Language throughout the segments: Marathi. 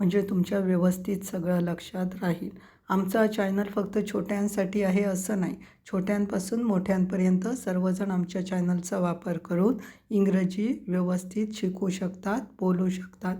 म्हणजे तुमच्या व्यवस्थित सगळं लक्षात राहील. आमचा चॅनल फक्त छोट्यांसाठी आहे असं नाही. छोट्यांपासून मोठ्यांपर्यंत सर्वजण आमच्या चॅनलचा वापर करून इंग्रजी व्यवस्थित शिकू शकतात बोलू शकतात.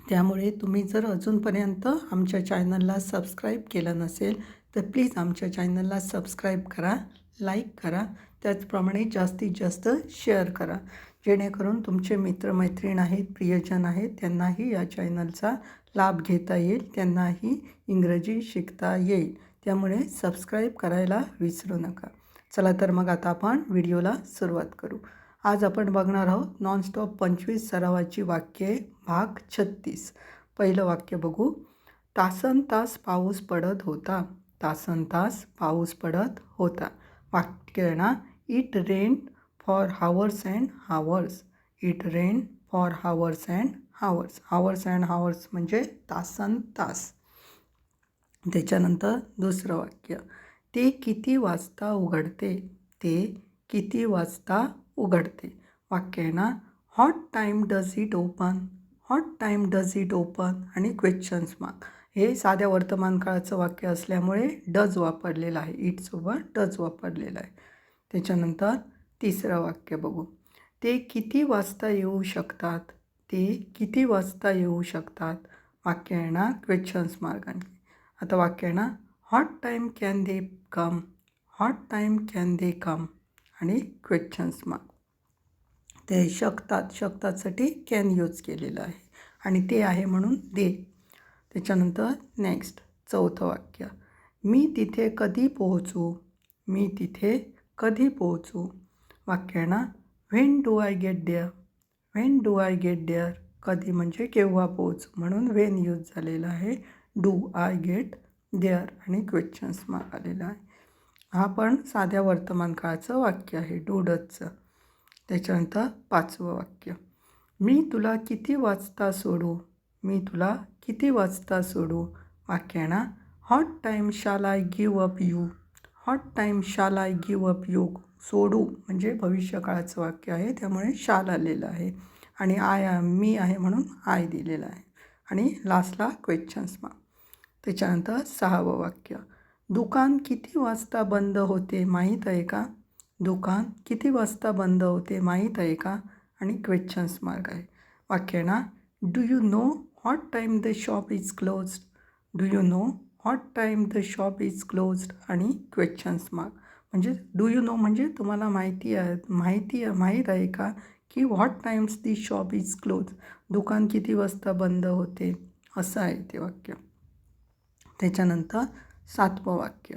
त्यामुळे तुम्ही जर अजूनपर्यंत आमच्या चॅनलला सबस्क्राईब केलं नसेल तर प्लीज आमच्या चॅनलला सबस्क्राईब करा लाईक करा. त्याचप्रमाणे जास्तीत जास्त शेअर करा. जेणेकरून तुमचे मित्रमैत्रीण आहेत प्रियजन आहेत त्यांनाही या चॅनलचा लाभ घेता येईल त्यांनाही इंग्रजी शिकता येईल. त्यामुळे सबस्क्राईब करायला विसरू नका. चला तर मग आता आपण व्हिडिओला सुरुवात करू. आज आपण बघणार आहोत नॉनस्टॉप पंचवीस सरावाची वाक्ये भाग छत्तीस. पहिलं वाक्य बघू. तासन तास पाऊस पडत होता. तासन तास पाऊस पडत होता. वाक्य ना it rain for hours and hours it rain for hours and hours hours and hours म्हणजे तासन तास. त्याच्यानंतर दुसरं वाक्य. ते किती वाजता उघडते? ते किती वाजता उघडते? वाक्य आहे ना? What time does it open what time does it open आणि क्वेश्चन्स मार्क हे साध्या वर्तमान काळाचं वाक्य असल्यामुळे डज वापरलेलं आहे. इटसोबत डज वापरलेलं आहे. त्याच्यानंतर तिसरं वाक्य बघू. ते किती वाजता येऊ शकतात? ते किती वाजता येऊ शकतात? वाक्य येणार क्वेश्चन्स मार्गाने आता वाक्य येणार what time can they come what time can they come आणि क्वेश्चन्स मार्क ते शकतात शकतातसाठी कॅन यूज केलेलं आहे. आणि ते आहे म्हणून दे त्याच्यानंतर नेक्स्ट चौथं वाक्य. मी तिथे कधी पोहोचू? मी तिथे कधी पोहोचू? वाक्य ना when do I get there when do I get there कधी म्हणजे केव्हा पोच म्हणून व्हेन यूज झालेला आहे. डू आय गेट देअर आणि क्वेश्चन्स मार्क आलेला आहे. हा पण साध्या वर्तमान काळाचं वाक्य आहे. डू त्याच्यानंतर पाचवं वाक्य. मी तुला किती वाजता सोडू? मी तुला किती वाजता सोडू? वाक्य ना what time shall I give up you what time shall I give up you सोडू म्हणजे भविष्यकाळाचं वाक्य आहे त्यामुळे शाल आलेलं आहे आणि आय मी आहे म्हणून आय दिलेलं आहे. आणि लास्टला क्वेश्चन्स मार्क त्याच्यानंतर सहावं वाक्य. दुकान किती वाजता बंद होते माहीत आहे का? दुकान किती वाजता बंद होते माहीत आहे का? आणि क्वेश्चन्स मार्क आहे. वाक्य ना? Do you know what time the shop is closed do you know what time the shop is closed आणि क्वेश्चन्स मार्क म्हणजे डू यू नो म्हणजे तुम्हाला माहिती आहे माहिती आहे माहीत आहे का की what times the shop is close दुकान किती वाजता बंद होते? असं आहे ते वाक्य. त्याच्यानंतर सातवं वाक्य.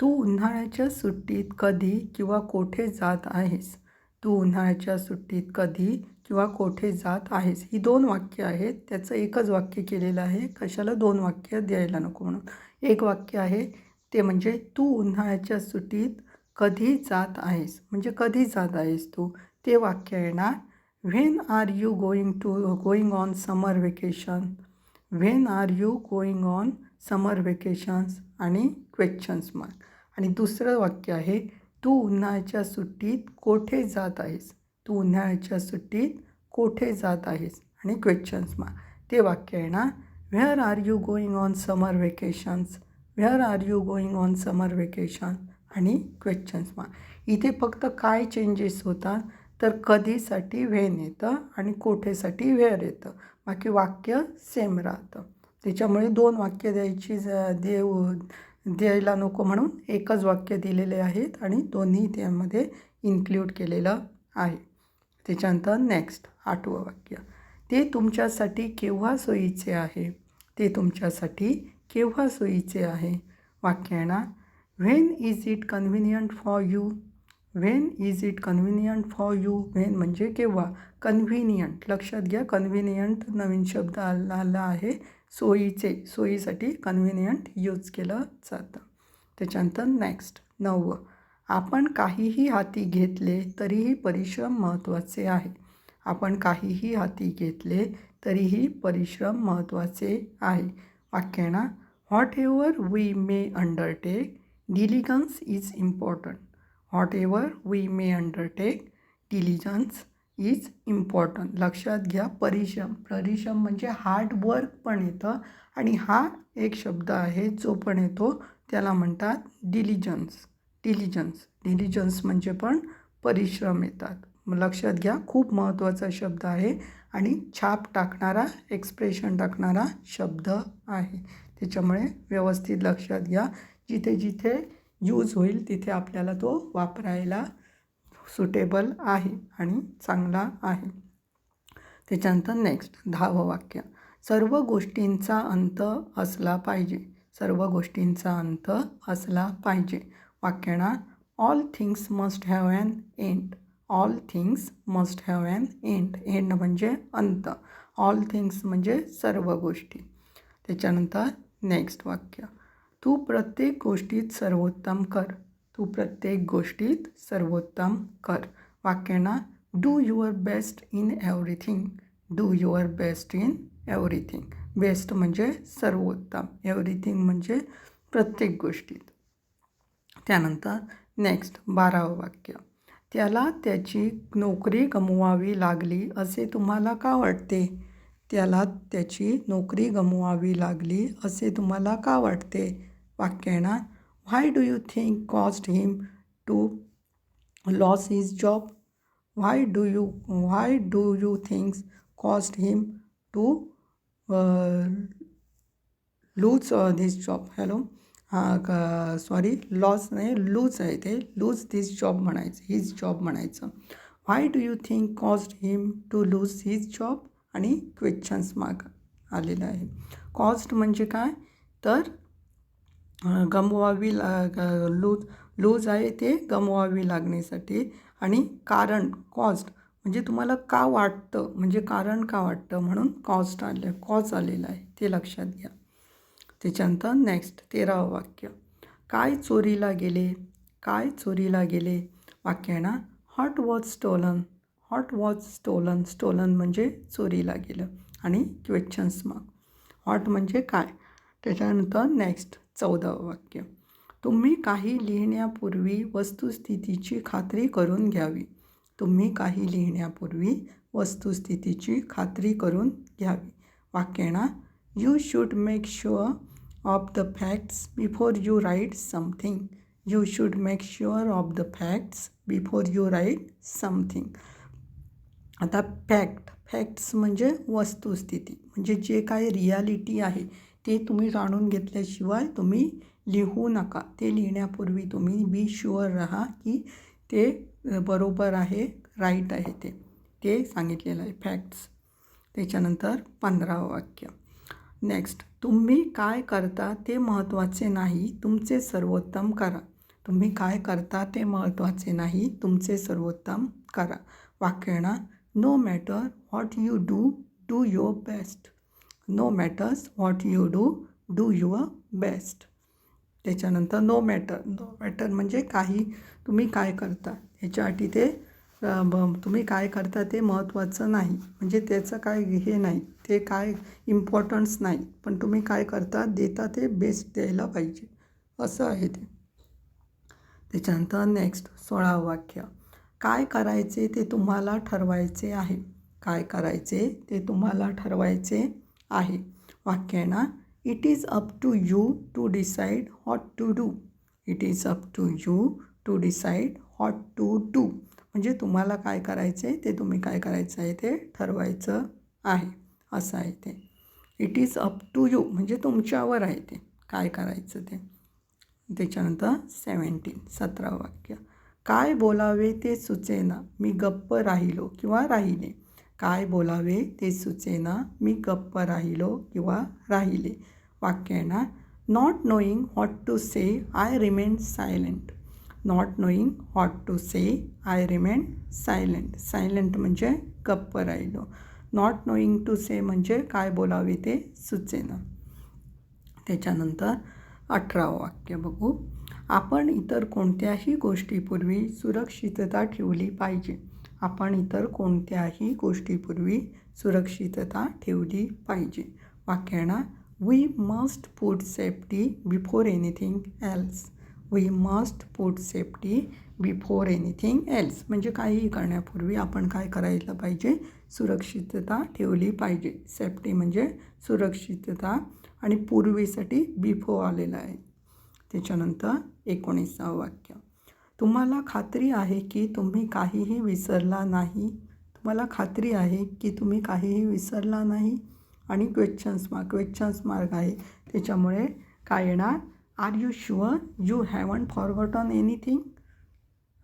तू उन्हाळ्याच्या सुट्टीत कधी किंवा कोठे जात आहेस? तू उन्हाळ्याच्या सुट्टीत कधी किंवा कोठे जात आहेस? ही दोन वाक्य आहेत. त्याचं एकच वाक्य केलेलं आहे. कशाला दोन वाक्य द्यायला नको म्हणून? एक वाक्य आहे ते म्हणजे तू उन्हाळ्याच्या सुट्टीत कधी जात आहेस? म्हणजे कधी जात आहेस तू? ते वाक्य येणार. When are you going to going on summer vacation when are you going on summer vacations आणि क्वेश्चन्स मार्क आणि दुसरं वाक्य आहे तू उन्हाळ्याच्या सुट्टीत कोठे जात आहेस? तू उन्हाळ्याच्या सुट्टीत कोठे जात आहेस? आणि क्वेश्चन्स मार्क ते वाक्य येणार. Where are you going on summer vacations where are you going on summer vacation आणि क्वेश्चन्स मार्क इथे फक्त काय चेंजेस होतात? तर कधीसाठी व्हेन येतं आणि कोठेसाठी व्हेअर येतं? बाकी वाक्य सेम राहतं. त्याच्यामुळे दोन वाक्य द्यायची देऊ द्यायला नको म्हणून एकच वाक्य दिलेले आहेत आणि दोन्ही त्यामध्ये इन्क्ल्यूड केलेलं आहे. त्याच्यानंतर नेक्स्ट आठवं वाक्य. ते तुमच्यासाठी केव्हा सोयीचे आहे? ते तुमच्यासाठी केव्हा सोयीचे आहे? वाक्य येणार when is it convenient for you when is it convenient for you when म्हणजे केव्हा? कन्व्हिनियंट लक्षात घ्या कन्व्हिनियंट नवीन शब्द आला आला आहे. सोयीचे सोयीसाठी कन्व्हिनियंट यूज केलं जातं. त्याच्यानंतर नेक्स्ट नववं आपण काहीही हाती घेतले तरीही परिश्रम महत्त्वाचे आहे. आपण काहीही हाती घेतले तरीही परिश्रम महत्त्वाचे आहे. वाक्याना whatever we may undertake diligence is important whatever we may undertake diligence is important लक्षात घ्या परिश्रम. परिश्रम म्हणजे हार्ड वर्क पण येतं आणि हा एक शब्द आहे जो पण येतो त्याला म्हणतात डिलिजन्स डिलिजन्स डिलिजन्स म्हणजे पण परिश्रम येतात. लक्षात घ्या खूप महत्त्वाचा शब्द आहे आणि छाप टाकणारा एक्सप्रेशन टाकणारा शब्द आहे. त्याच्यामुळे व्यवस्थित लक्षात घ्या. जिथे जिथे यूज होईल तिथे आपल्याला तो वापरायला सुटेबल आहे आणि चांगला आहे. त्याच्यानंतर नेक्स्ट दहावं वाक्य. सर्व गोष्टींचा अंत असला पाहिजे. सर्व गोष्टींचा अंत असला पाहिजे. वाक्याना all things must have an end all things must have an end end म्हणजे अंत. ऑल थिंग्स म्हणजे सर्व गोष्टी. त्याच्यानंतर नेक्स्ट वाक्य. तू प्रत्येक गोष्टीत सर्वोत्तम कर. तू प्रत्येक गोष्टीत सर्वोत्तम कर. वाक्याना do your best in everything do your best in everything best म्हणजे सर्वोत्तम. एव्हरीथिंग म्हणजे प्रत्येक गोष्टीत. त्यानंतर नेक्स्ट बारावं वाक्य. त्याला त्याची नोकरी गमवावी लागली असे तुम्हाला का वाटते? त्याला त्याची नोकरी गमवावी लागली असे तुम्हाला का वाटते? वाक्याना why do you think cost him to loss his job why do you why do you thinks cost him to lose this job hello हां सॉरी लॉस नाही लूज आहे ते. लूज धिस जॉब म्हणायचं हिज जॉब म्हणायचं. Why do you think cost him to lose his job आणि क्वेश्चन्स माग आलेलं आहे कॉस्ट म्हणजे काय? तर गमवावी ला लूज लूज आहे ते गमवावी लागण्यासाठी आणि कारण कॉस्ट म्हणजे तुम्हाला का वाटतं? म्हणजे कारण का वाटतं म्हणून कॉस्ट आलं कॉज आलेलं आहे. ते लक्षात घ्या. त्याच्यानंतर नेक्स्ट तेरावं वाक्य. काय चोरीला गेले? काय चोरीला गेले? वाक्य आहे ना? What was stolen what was stolen stolen म्हणजे चोरीला गेलं. आणि क्वेश्चन्स मग हॉट म्हणजे काय? त्याच्यानंतर नेक्स्ट चौदावं वाक्य. तुम्ही काही लिहिण्यापूर्वी वस्तुस्थितीची खात्री करून घ्यावी. तुम्ही काही लिहिण्यापूर्वी वस्तुस्थितीची खात्री करून घ्यावी. वाक्य ना you should make sure of the facts before you write something you should make sure of the facts before you write something आता फॅक्ट फॅक्ट्स म्हणजे वस्तुस्थिती म्हणजे जे काय रियालिटी आहे ते तुम्ही जाणून घेतल्याशिवाय तुम्ही लिहू नका. ते लिहिण्यापूर्वी तुम्ही बी शुअर राहा की ते बरोबर आहे राईट आहे ते. ते सांगितलेलं आहे फॅक्ट्स. त्याच्यानंतर पंधरावं वाक्य. नेक्स्ट तुम्ही काय करता ते महत्त्वाचे नाही तुमचे सर्वोत्तम करा. तुम्ही काय करता ते महत्त्वाचे नाही तुमचे सर्वोत्तम करा. वाक्यणा no matter what you do do your best no matters what you do do your best त्याच्यानंतर नो मॅटर नो मॅटर म्हणजे काही तुम्ही काय करता? ह्याच्यासाठी ते तुम्ही काय करता ते महत्त्वाचं नाही. म्हणजे त्याचं काय हे नाही ते काय इम्पॉर्टन्स नाही. पण तुम्ही काय करता देता ते बेस्ट द्यायला पाहिजे. असं आहे ते. त्याच्यानंतर नेक्स्ट सोळावं वाक्य. काय करायचे ते तुम्हाला ठरवायचे आहे. काय करायचे ते तुम्हाला ठरवायचे आहे. वाक्य आहे ना it is up to you to decide what to do it is up to you to decide what to do म्हणजे तुम्हाला काय करायचं आहे ते तुम्ही काय करायचं आहे ते ठरवायचं आहे. असं आहे ते. It is up to you म्हणजे तुमच्यावर आहे ते. काय करायचं ते. त्याच्यानंतर सेवन्टीन सतरा वाक्य. काय बोलावे ते सुचेना मी गप्प राहिलो किंवा राहिले. काय बोलावे ते सुचेना मी गप्प राहिलो किंवा राहिले. वाक्य आहे ना not knowing what to say I remain silent not knowing what to say I remain silent silent म्हणजे गप्प राहिलो. नॉट नोईंग टू से म्हणजे काय बोलावे ते सुचेना. त्याच्यानंतर अठरावं वाक्य बघू. आपण इतर कोणत्याही गोष्टीपूर्वी सुरक्षितता ठेवली पाहिजे. आपण इतर कोणत्याही गोष्टीपूर्वी सुरक्षितता ठेवली पाहिजे. वाक्याना we must put safety before anything else we must put safety before anything else म्हणजे काहीही करण्यापूर्वी आपण काय करायला पाहिजे? सुरक्षितता ठेवली पाहिजे. सेफ्टी म्हणजे सुरक्षितता आणि पूर्वीसाठी बिफोर आलेला आहे. त्याच्यानंतर एकोणीसावं वाक्य. तुम्हाला खात्री आहे की तुम्ही काहीही विसरला नाही? तुम्हाला खात्री आहे की तुम्ही काहीही विसरला नाही? आणि क्वेश्चन्स मार्क क्वेश्चन्स मार्क आहे. त्याच्यामुळे काय येणार? Are you sure you haven't forgotten anything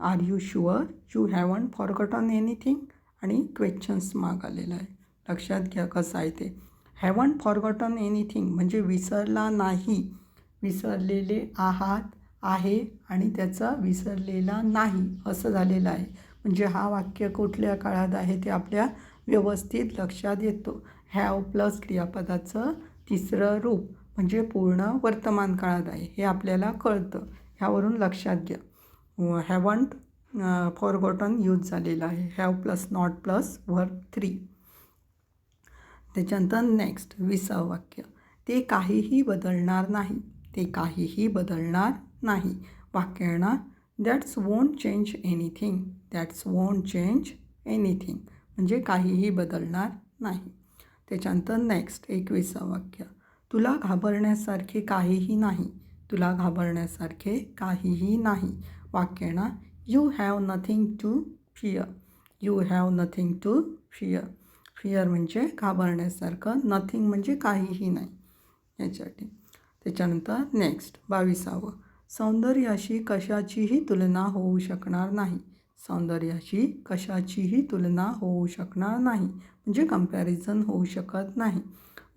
are you sure you haven't forgotten anything आणि क्वेश्चन्स मार्क आलेला आहे. लक्षात घ्या कसं आहे ते. हॅवन फॉरगॉटन एनिथिंग म्हणजे विसरला नाही. विसरलेले आहात आहे आणि त्याचा विसरलेला नाही असं झालेलं आहे. म्हणजे हा वाक्य कुठल्या काळात आहे ते आपल्या व्यवस्थित लक्षात येतो. हॅव प्लस क्रियापदाचं तिसरं रूप म्हणजे पूर्ण वर्तमान काळात आहे हे आपल्याला कळतं. ह्यावरून लक्षात घ्या. हॅवंट फॉरगॉटन यूज झालेलं आहे. Have plus not plus verb three. त्याच्यानंतर नेक्स्ट विसावं वाक्य. ते काहीही बदलणार नाही. ते काहीही बदलणार नाही. वाक्य येणार that's won't change anything that's won't change anything म्हणजे काहीही बदलणार नाही. त्याच्यानंतर नेक्स्ट एकवीसं वाक्य. तुला घाबरण्यासारखे काहीही नाही. तुला घाबरण्यासारखे काहीही नाही. वाक्य येणार you have nothing to fear you have nothing to fear fear म्हणजे घाबरण्यासारखं. नथिंग म्हणजे काहीही नाही. याच्यासाठी. त्याच्यानंतर नेक्स्ट बावीसावं. सौंदर्याशी कशाचीही तुलना होऊ शकणार नाही. सौंदर्याशी कशाचीही तुलना होऊ शकणार नाही. म्हणजे कंपॅरिझन होऊ शकत नाही.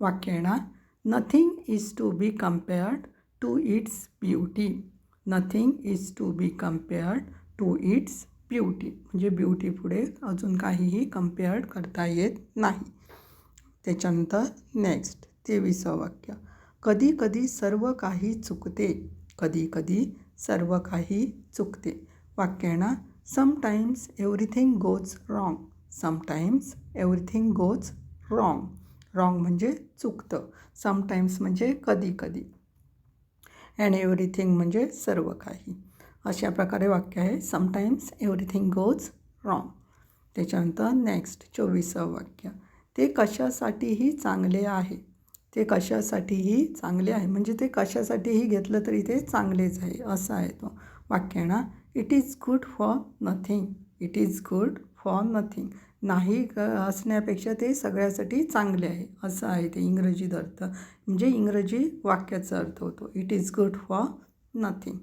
वाक्य येणार nothing is to be compared to its beauty nothing is to be compared to its beauty म्हणजे ब्युटी पुढे अजून काहीही कम्पेअर्ड करता येत नाही. त्याच्यानंतर नेक्स्ट तेवीसं वाक्य. कधी कधी सर्व काही चुकते. कधी कधी सर्व काही चुकते. वाक्याना sometimes everything goes wrong sometimes everything goes wrong wrong म्हणजे चुकतं. समटाईम्स म्हणजे कधी कधी. अँड एव्हरीथिंग म्हणजे सर्व काही. अशा प्रकारे वाक्य आहे. समटाईम्स एव्हरीथिंग गोज रॉंग त्याच्यानंतर नेक्स्ट चोवीसावं वाक्य. ते कशासाठीही चांगले आहे. ते कशासाठीही चांगले आहे. म्हणजे ते कशासाठीही घेतलं तरी ते चांगलेच आहे असं आहे तो वाक्य ना. It is good for nothing it is good for nothing नाही क असण्यापेक्षा ते सगळ्यासाठी चांगले आहे असं आहे ते इंग्रजीत अर्थ. म्हणजे इंग्रजी वाक्याचा अर्थ होतो. It is good for nothing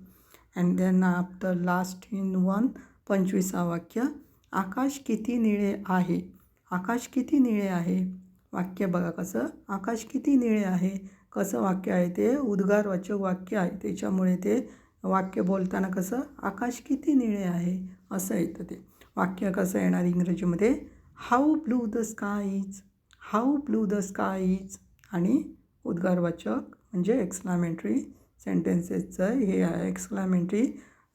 and then after last in one पंचवीसा वाक्य आकाश किती निळे आहे? आकाश किती निळे आहे? वाक्य बघा कसं. आकाश किती निळे आहे. कसं वाक्य आहे ते. उद्गारवाचक वाक्य आहे. त्याच्यामुळे ते वाक्य बोलताना कसं. आकाश किती निळे आहे. असं येतं ते. वाक्य कसं येणार इंग्रजीमध्ये? How blue the sky is how blue the sky is आणि उद्गारवाचक म्हणजे एक्सक्लामेंटरी सेंटेन्सेसचं हे आहे. एक्सक्लामेंटरी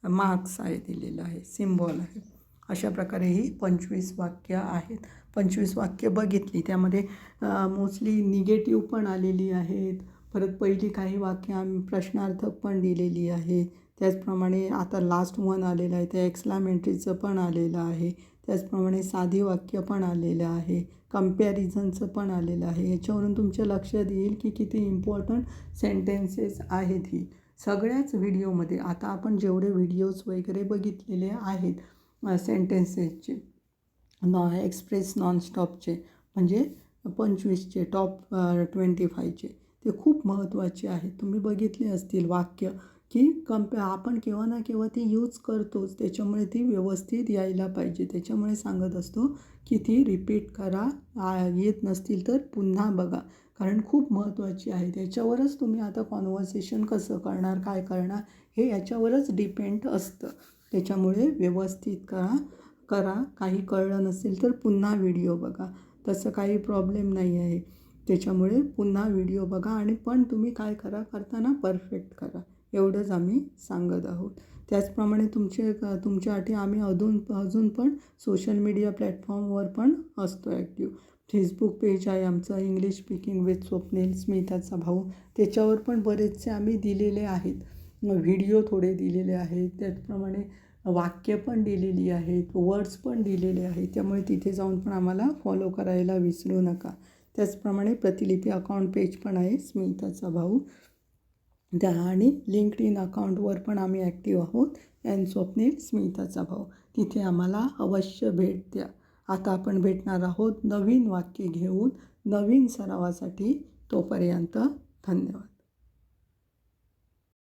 मार्क्स आहे दिलेलं आहे. सिम्बॉल आहे. अशा प्रकारे ही पंचवीस वाक्य आहेत. पंचवीस वाक्य बघितली. त्यामध्ये मोस्टली निगेटिव्ह पण आलेली आहेत. परत पहिली काही वाक्य आम्ही प्रश्नार्थक पण दिलेली आहे. त्याचप्रमाणे आता लास्ट वन आलेलं आहे. त्या एक्सलामेंट्रीचं पण आलेलं आहे. त्याचप्रमाणे साधी वाक्य पण आलेलं आहे. कम्पॅरिझनचं पण आलेलं आहे. याच्यावरून तुमच्या लक्षात येईल की किती इम्पॉर्टंट सेंटेन्सेस आहेत ही. सगळ्याच व्हिडिओमध्ये आता आपण जेवढे व्हिडिओज वगैरे बघितलेले आहेत सेंटेन्सेसचे नॉ एक्सप्रेस नॉनस्टॉपचे म्हणजे पंचवीसचे टॉप ट्वेंटी फायचे. ते खूप महत्त्वाचे आहेत. तुम्ही बघितले असतील वाक्य की कंपे आपण केव्हा ना केव्हा ती यूज करतोच. त्याच्यामुळे ती व्यवस्थित यायला पाहिजे. त्याच्यामुळे सांगत असतो की ती रिपीट करा. येत नसतील तर पुन्हा बघा. कारण खूप महत्त्वाची आहे. त्याच्यावरच तुम्ही आता कॉन्व्हर्सेशन कसं करणार काय करणार हे याच्यावरच डिपेंड असतं. त्याच्यामुळे व्यवस्थित करा. करा. काही कळलं नसेल तर पुन्हा व्हिडिओ बघा. तसं काही प्रॉब्लेम नाही आहे. त्याच्यामुळे पुन्हा व्हिडिओ बघा आणि पण तुम्ही काय करा करताना परफेक्ट करा. एवढंच आम्ही सांगत आहोत. त्याचप्रमाणे तुमचे तुमच्यासाठी आम्ही अजून अजून पण सोशल मीडिया प्लॅटफॉर्मवर पण असतो ॲक्टिव्ह फेसबुक पेज आहे आमचं इंग्लिश स्पीकिंग विथ स्वप्नेल स्मिताचा भाऊ. त्याच्यावर पण बरेचसे आम्ही दिलेले आहेत. व्हिडिओ थोडे दिलेले आहेत. त्याचप्रमाणे वाक्य पण दिलेली आहेत वर्ड्स पण दिलेले आहेत. त्यामुळे तिथे जाऊन पण आम्हाला फॉलो करायला विसरू नका. त्याचप्रमाणे प्रतिलिपी अकाउंट पेज पण आहे स्मिताचा भाऊ. त्या आणि लिंक्ड इन अकाउंटवर पण आम्ही ॲक्टिव्ह आहोत. अँड स्वप्नील स्मिताचा भाऊ. तिथे आम्हाला अवश्य भेट द्या. आता आपण भेटणार आहोत नवीन वाक्य घेऊन. नवीन सरावासाठी तोपर्यंत धन्यवाद.